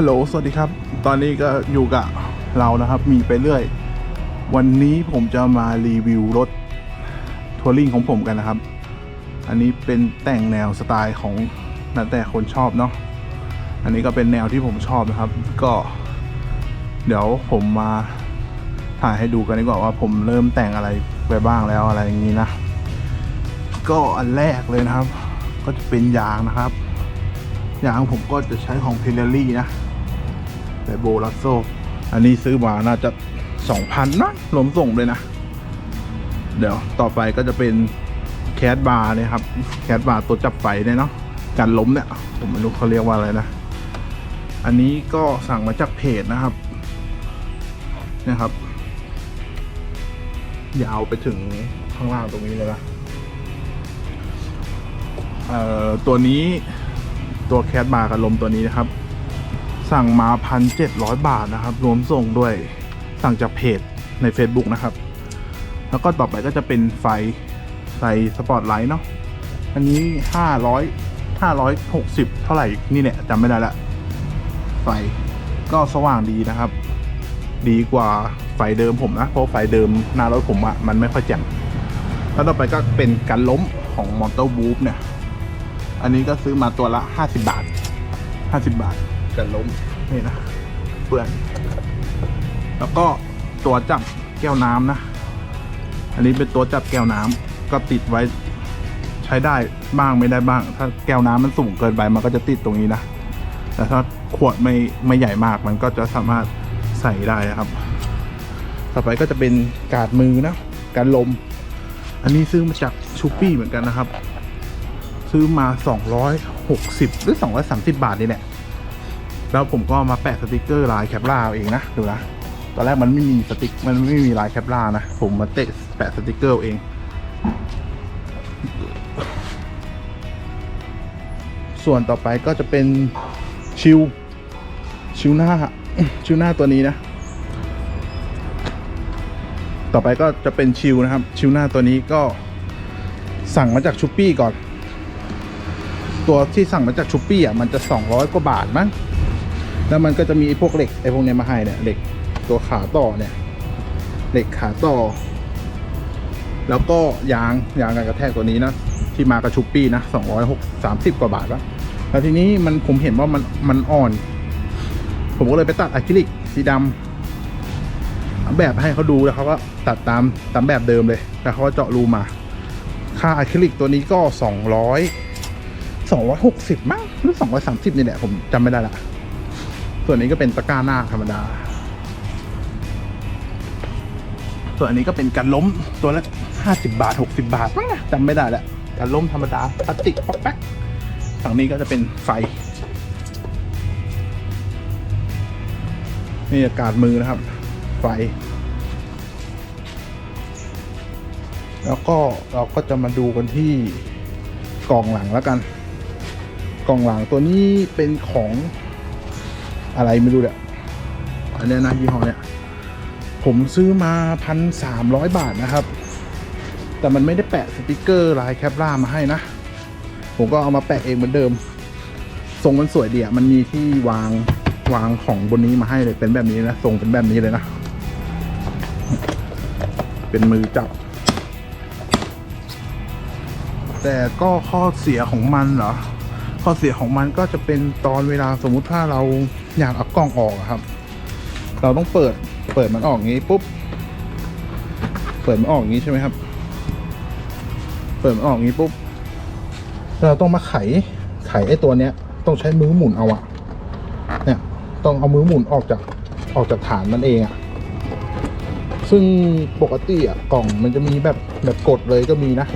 ฮัลโหล สวัสดีครับ ตอนนี้ก็อยู่กับเรานะครับ มีไปเรื่อย วันนี้ผมจะมารีวิวรถทัวริงของผมกันนะครับ อันนี้เป็นแต่งแนวสไตล์ของนั่นแต่คนชอบเนาะ อันนี้ก็เป็นแนวที่ผมชอบนะครับ ก็ เดี๋ยวผมมาถ่ายให้ดูกันดีกว่าว่าผมเริ่มแต่งอะไรไปบ้างแล้วอะไรอย่างนี้นะ ก็อันแรกเลยนะครับ ก็จะเป็นยางนะครับยางผมก็จะใช้ของเพลลี่นะ แต่โบลัสโซ อันนี้ซื้อมาน่าจะสองพันนะรวมส่งเลยนะ เดี๋ยวต่อไปก็จะเป็นแคสบาร์นี่ยครับ แคสบาร์ตัวจับไฟเนี่ยเนาะการล้มเนี่ย ผมไม่รู้เขาเรียกว่าอะไรนะ อันนี้ก็สั่งมาจากเพจนะครับนี่ยครับ ยาวไปถึงข้างล่างตรงนี้เลยนะเอ่อตัวนี้ตัวแคทบาร์กับลมตัวนี้นะครับ สั่งมาพันเจ็ดร้อยบาทนะครับ รวมส่งด้วยสั่งจากเพจใน Facebook นะครับ แล้วก็ต่อไปก็จะเป็นไฟไฟสปอตไลท์เนาะอันนี้ห้าร้อยห้าร้อยหกสิบเท่าไหร่นี่เนี่ยจำไม่ได้ละ ไฟก็สว่างดีนะครับ ดีกว่าไฟเดิมผมนะ เพราะไฟเดิมหน้ารถผมอะมันไม่ค่อยแจ่มแล้วต่อไปก็เป็นการล้มของมอเตอร์วูฟเนี่ย อันนี้ก็ซื้อมาตัวละห้าสิบาทห้าสิบาท กันล้มนี่นะเปื่อน แล้วก็ตัวจับแก้วน้ำนะ อันนี้เป็นตัวจับแก้วน้ำก็ติดไว้ใช้ได้บ้างไม่ได้บ้าง ถ้าแก้วน้ำมันสูงเกินไปมันก็จะติดตรงนี้นะแต่ถ้าขวดไม่ไม่ใหญ่มากมันก็จะสามารถใส่ได้นะครับ ต่อไปก็จะเป็นกาดมือนะการลม อันนี้ซื้อมาจากชูปี้เหมือนกันนะครับ ซื้อมา 260 หรือ 230 บาทนี่แหละ แล้วผมก็มาแปะสติกเกอร์ลายแคปลาเอาเองนะดูนะตอนแรกมันไม่มีสติกมันไม่มีลายแคปลานะผมมาเตะแปะสติกเกอร์เอาเอง ส่วนต่อไปก็จะเป็นชิวชิวหน้าชิวหน้าตัวนี้นะ ต่อไปก็จะเป็นชิวนะครับ ชิวหน้าตัวนี้ก็สั่งมาจากชูปี้ก่อน ตัวที่สั่งมาจากชูปี้อะมันจะ 200 กว่าบาทมั้ง แล้วมันก็จะมีพวกเหล็กไอ้พวกนี้มาให้เนี่ยเหล็กตัวขาต่อเนี่ยเหล็กขาต่อ แล้วก็ยางยางกันกระแทกตัวนี้นะที่มากับชูปี้นะ206 30กสามสิบกว่าบาทวะแล้วทีนี้มันผมเห็นว่ามันมันอ่อน ผมก็เลยไปตัดอะคริลิกสีดำเอาแบบให้เขาดูแล้วเขาก็ตัดตามตามแบบเดิมเลยแล้วเขาก็เจาะรูมา ค่าอะคริลิกตัวนี้ก็200 260มั้งหรือ230นี่แหละผมจำไม่ได้ละ ส่วนนี้ก็เป็นตะกร้าหน้าธรรมดา ส่วนอันนี้ก็เป็นการล้มตัวละ50บาท60บาทมั้งนะจำไม่ได้ละการล้มธรรมดาพลาสติกป๊อกแป๊กฝั่งนี้ก็จะเป็นไฟ นี่อากาศมือนะครับ ไฟ แล้วก็เราก็จะมาดูกันที่กล่องหลังแล้วกัน กล่องหลังตัวนี้เป็นของ อะไรไม่รู้เนี่ยอันเนี้ยนะยี่ห้อเนี้ยผมซื้อมาพันสามร้อยบาทนะครับ แต่มันไม่ได้แปะสติกเกอร์ลายแคปล่ามาให้นะ ผมก็เอามาแปะเองเหมือนเดิม ทรงมันสวยเดีอะมันมีที่วางวางของบนนี้มาให้เลยเป็นแบบนี้นะทรงเป็นแบบนี้เลยนะ เป็นมือจับ แต่ก็ข้อเสียของมันเหรอ ข้อเสียของมันก็จะเป็นตอนเวลาสมมุติถ้าเรา อยากเอากล้องออกครับ เราต้องเปิดเปิดมันออกงี้ปุ๊บ เปิดมันออกงี้ใช่ไหมครับ เปิดมันออกงี้ปุ๊บ เราต้องมาไขไขไอ้ตัวเนี้ย ต้องใช้มือหมุนเอาอะเนี่ยต้องเอามือหมุนออกจากออกจากฐานมันเองอะซึ่งปกติอะกล่องมันจะมีแบบแบบกดเลยก็มีนะ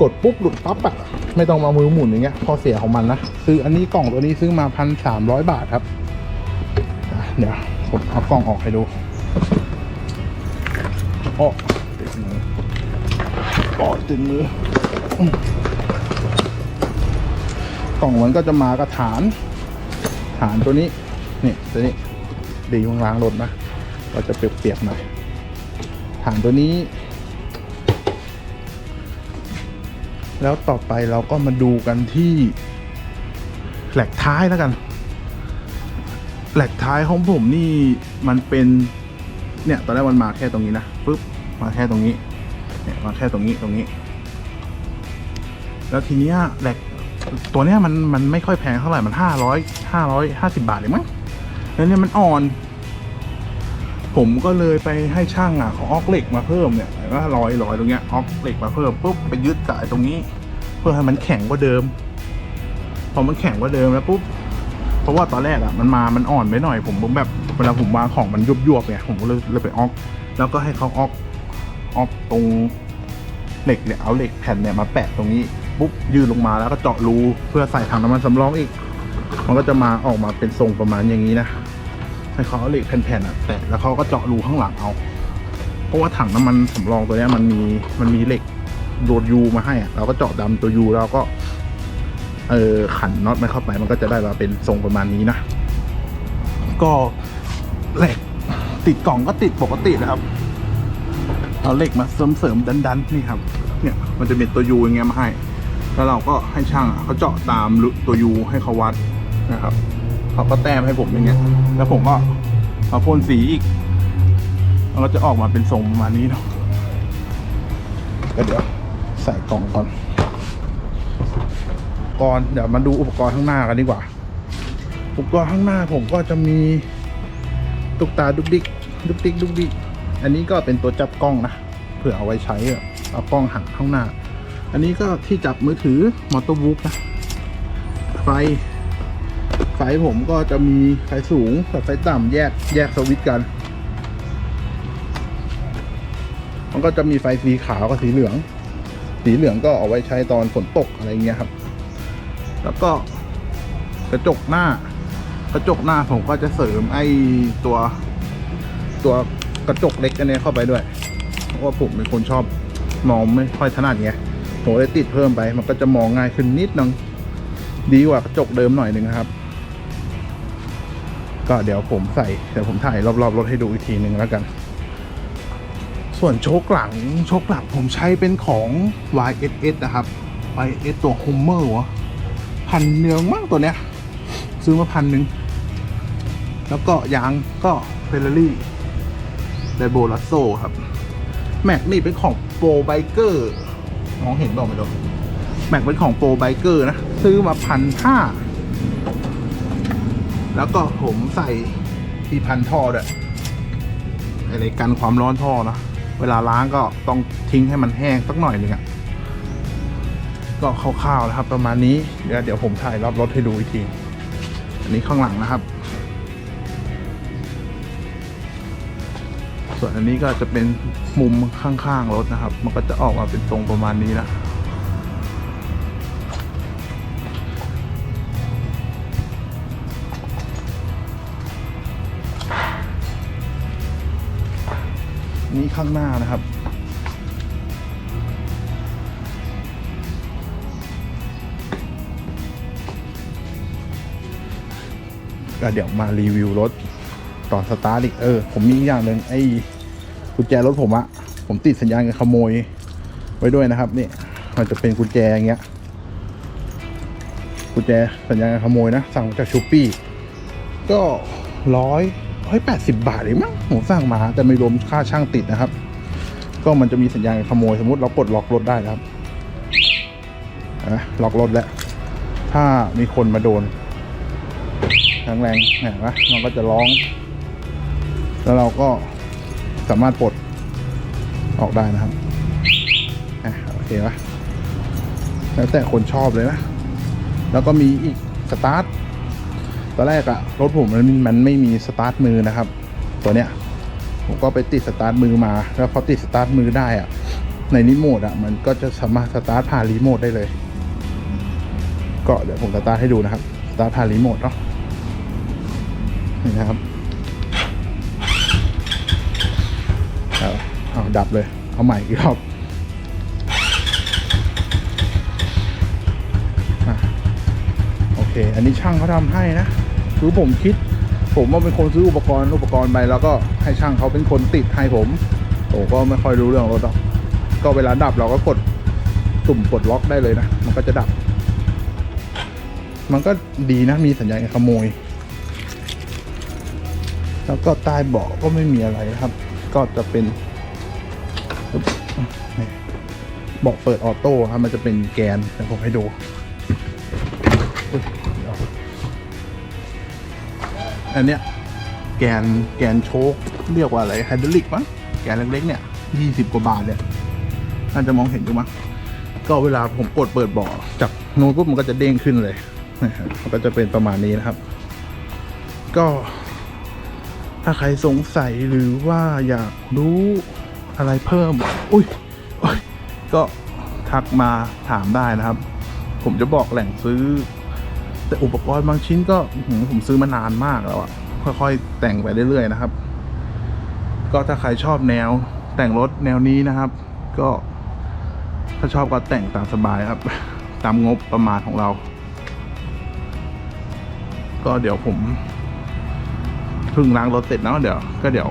กดปุ๊บหลุดปั๊บอะไม่ต้องมามือหมุนอย่างเงี้ยข้อเสียของมันนะซื้ออันนี้กล่องตัวนี้ซื้อมาพันสามร้อยบาทครับ เดี๋ยวผมเอากล่องออกให้ดูโอ้ติดมือโอ้ติดมือกล่องมันก็จะมากระฐาน ฐานตัวนี้ นี่ตัวนี้ดีวางล้างรถนะก็จะเปียกๆหน่อยฐานตัวนี้ แล้วต่อไปเราก็มาดูกันที่แหลกท้ายแล้วกัน แหลกท้ายของผมนี่มันเป็นเนี่ยตอนแรกมันมาแค่ตรงนี้นะปุ๊บมาแค่ตรงนี้เนี่ยมาแค่ตรงนี้ตรงนี้ แล้วทีเนี้ยแหลกตัวเนี้ยมันมันไม่ค่อยแพงเท่าไหร่มันห้าร้อยห้าร้อยห้าสิบาทเองมั้งแล้วเนี่ยมันอ่อน ผมก็เลยไปให้ช่างอะเขาออกเหล็กมาเพิ่มเนี่ยเห็นว่าร้อยร้อยตรงเนี้ยออกเหล็กมาเพิ่มปุ๊บไปยึดกับไอ้ตรงนี้ เพื่อให้มันแข็งกว่าเดิม พอมันแข็งกว่าเดิมแล้วปุ๊บ เพราะว่าตอนแรกอะมันมา มันอ่อนไปหน่อยผมแบบเวลาผมวางของมันยุบยวบไงผมก็เลยเลยไปออก แล้วก็ให้เขาออกออกตรงเหล็กเนี่ยเอาเหล็กแผ่นเนี่ยมาแปะตรงนี้ปุ๊บยืนลงมาแล้วก็เจาะรูเพื่อใส่ถังน้ำมันสำรองอีก มันก็จะมาออกมาเป็นทรงประมาณอย่างนี้นะให้เขาเอาเหล็กแผ่นๆอะแตะแล้วเขาก็เจาะรูข้างหลังเอา เพราะว่าถังน้ำมันสำรองตัวเนี้ยมันมีมันมีเหล็กโดดยูมาให้อะเราก็เจาะดำตัวยูแล้วก็ เออขันน็อตมันเข้าไปมันก็จะได้มาเป็นทรงประมาณนี้นะ ก็เหล็กติดกล่องก็ติดปกตินะครับ เอาเหล็กมาเสริมเสริมดันๆนี่ครับ เนี่ยมันจะเป็นตัวยูอย่างเงี้ยมาให้ แล้วเราก็ให้ช่างอะเขาเจาะตามตัวยูให้เขาวัดนะครับ เขาก็แต้มให้ผมอย่างเงี้ย แล้วผมก็มาพ่นสีอีกมันก็จะออกมาเป็นทรงประมาณนี้เนาะก็เดี๋ยวใส่กล่องก่อน กรณ์เดี๋ยวมาดูอุปกรณ์ข้างหน้ากันดีกว่า อุปกรณ์ข้างหน้าผมก็จะมีตุกตาดุกดิกดุกดิกดุกดิกอันนี้ก็เป็นตัวจับกล้องนะเผื่อเอาไว้ใช้อะเอากล้องหันข้างหน้า อันนี้ก็ที่จับมือถือมอเตอร์บุ๊กนะไฟไฟผมก็จะมีไฟสูงกับไฟต่ำแยกแยกสวิตช์กัน มันก็จะมีไฟสีขาวกับสีเหลือง สีเหลืองก็เอาไว้ใช้ตอนฝนตกอะไรเงี้ยครับ แล้วก็กระจกหน้ากระจกหน้าผมก็จะเสริมไอ้ตัวตัวกระจกเล็กอันนี้เข้าไปด้วย เพราะว่าผมเป็นคนชอบมองไม่ค่อยถนัดไงผมเลยติดเพิ่มไป มันก็จะมองง่ายขึ้นนิดนึงดีกว่ากระจกเดิมหน่อยหนึ่งนะครับ ก็เดี๋ยวผมใส่เดี๋ยวผมถ่ายรอบๆรถให้ดูอีกทีหนึ่งแล้วกัน ส่วนโชคหลังโชคหลังผมใช้เป็นของ YSS นะครับ YSS ตัว Hummer วะ พันเนืองมากตัวเนี้ย ซื้อมาพันหนึ่ง แล้วก็ยางก็เฟร r รี่ไดโบลัสโซครับ แม็กนี่เป็นของโปรไบเกอร์มองเห็นบอกไม่รู้แม็กเป็นของโปรไบเกอร์นะ ซื้อมาพันห้าแล้วก็ผมใส่ที่พันท่อด้วยอะไรกันความร้อนท่อนะ เวลาล้างก็ต้องทิ้งให้มันแห้งสักหน่อยหนึ่งอะ ก็คร่าวๆนะครับ ประมาณนี้เดี๋ยวเดี๋ยวผมถ่ายรอบรถให้ดูอีกที อันนี้ข้างหลังนะครับ ส่วนอันนี้ก็จะเป็นมุมข้างๆรถนะครับ มันก็จะออกมาเป็นทรงประมาณนี้นะนี่ข้างหน้านะครับ ก็เดี๋ยวมารีวิวรถตอนสตาร์ทอีกเออ ผมมีอีกอย่างหนึ่งไอ้กุญแจรถผมอะผมติดสัญญาณการขโมย ไว้ด้วยนะครับนี่มันจะเป็นกุญแจอย่างเงี้ยกุญแจสัญญาณการขโมยนะ สั่งจากชูปี้ก็ร้อยร้อยแปดสิบบาทเองมั้งผมสั่งมา แต่ไม่รวมค่าช่างติดนะครับ ก็มันจะมีสัญญาณการขโมย สมมติเราปลดล็อกรถได้ครับอะล็อกรถแล้ว ถ้ามีคนมาโดน แรงแรงเห็นไหมมันก็จะร้อง แล้วเราก็สามารถปลดออกได้นะครับอะโอเคปะแล้วแต่คนชอบเลยนะ แล้วก็มีอีกสตาร์ทตอนแรกอะรถผมมันมันไม่มีสตาร์ทมือนะครับ ตัวเนี้ยผมก็ไปติดสตาร์ทมือมา แล้วพอติดสตาร์ทมือได้อะในรีโมทอะมันก็จะสามารถสตาร์ทผ่านรีโมทได้เลย ก็เดี๋ยวผมสตาร์ทให้ดูนะครับ สตาร์ทผ่านรีโมทเนาะ นี่นะครับเอาเอาดับเลย เอาใหม่อีกรอบอโอเค อันนี้ช่างเขาทำให้นะคือผมคิด ผมว่าเป็นคนซื้ออุปกรณ์อุปกรณ์ไปแล้วก็ให้ช่างเขาเป็นคนติดให้ผมผมก็ไม่ค่อยรู้เรื่องรถหรอกก็เวลาดับเราก็กดตุ่มปลดล็อกได้เลยนะ มันก็จะดับ มันก็ดีนะ มีสัญญาณการขโมย แล้วก็ใต้เบาะก็ไม่มีอะไรนะครับ ก็จะเป็นเบาะเปิดออโต้ครับ มันจะเป็นแกนเดี๋ยวผมให้ดูอันเนี้ยแกนแกนโชคเรียกว่าอะไรไฮดรอลิกมั้งแกนเล็กๆเนี่ยยี่สิบกว่าบาทเนี่ยน่าจะมองเห็นอยู่มั้งก็เวลาผมกดเปิดบาะจากโน้ตปุ๊บมันก็จะเด้งขึ้นเลยนะครับมันก็จะเป็นประมาณนี้นะครับ ก็ ถ้าใครสงสัยหรือว่าอยากรู้อะไรเพิ่ม อุ้ยอุ๊ยก็ทักมาถามได้นะครับ ผมจะบอกแหล่งซื้อ แต่อุปกรณ์บางชิ้นก็หือผมซื้อมานานมากแล้วอะค่อยๆแต่งไปเรื่อยๆนะครับ ก็ถ้าใครชอบแนวแต่งรถแนวนี้นะครับ ก็ถ้าชอบก็แต่งตามสบายครับ ตามงบประมาณของเรา ก็เดี๋ยวผม เพึ่งล้างรถเสร็จเนาะเดี๋ยวก็เดี๋ยว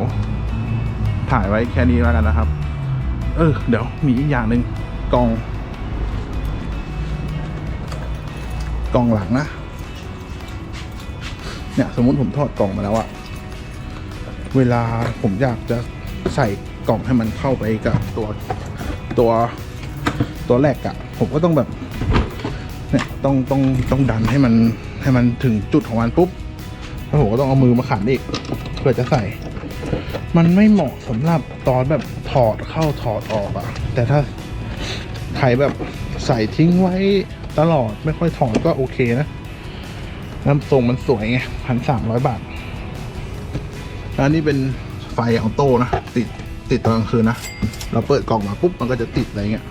ถ่ายไว้แค่นี้แล้วกันนะครับ เออ เดี๋ยวมีอีกอย่างหนึ่งกล่อง กล่องหลังนะเนี่ยสมมติผมถอดกล่องมาแล้วอะเวลาผมอยากจะใส่กล่องให้มันเข้าไปกับตัวตัวตัวแรกอะผมก็ต้องแบบเนี่ยต้องต้องต้องดันให้มันให้มันถึงจุดของมันปุ๊บ แล้วผมก็ต้องเอามือมาขันอีกเพื่อจะใส่ มันไม่เหมาะสำหรับตอนแบบถอดเข้าถอดออกอะแต่ถ้าใครแบบใส่ทิ้งไว้ตลอดไม่ค่อยถอดก็โอเคนะน้ำทรงมันสวยไงพันสามร้อยบาทแล้วนนี้เป็นไฟออโต้นะ ติดติดตอนกลางคืนนะ เราเปิดกล่องมาปุ๊บมันก็จะติดอะไรเงี้ย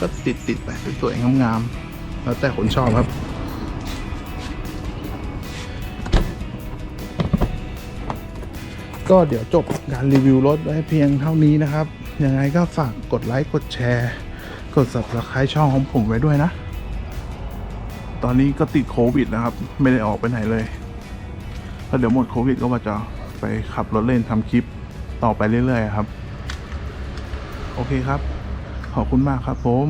ก็ติดติดไปสวยๆงามๆแล้วแต่คนชอบครับ ก็เดี๋ยวจบการรีวิวรถไว้เพียงเท่านี้นะครับ ยังไงก็ฝากกดไลค์ กดแชร์ กด subscribe ช่องของผมไว้ด้วยนะ ตอนนี้ก็ติดโควิดนะครับ ไม่ได้ออกไปไหนเลยแล้วเดี๋ยวหมดโควิดก็ว่าจะไปขับรถเล่นทำคลิปต่อไปเรื่อยๆครับ โอเคครับ ขอบคุณมากครับผม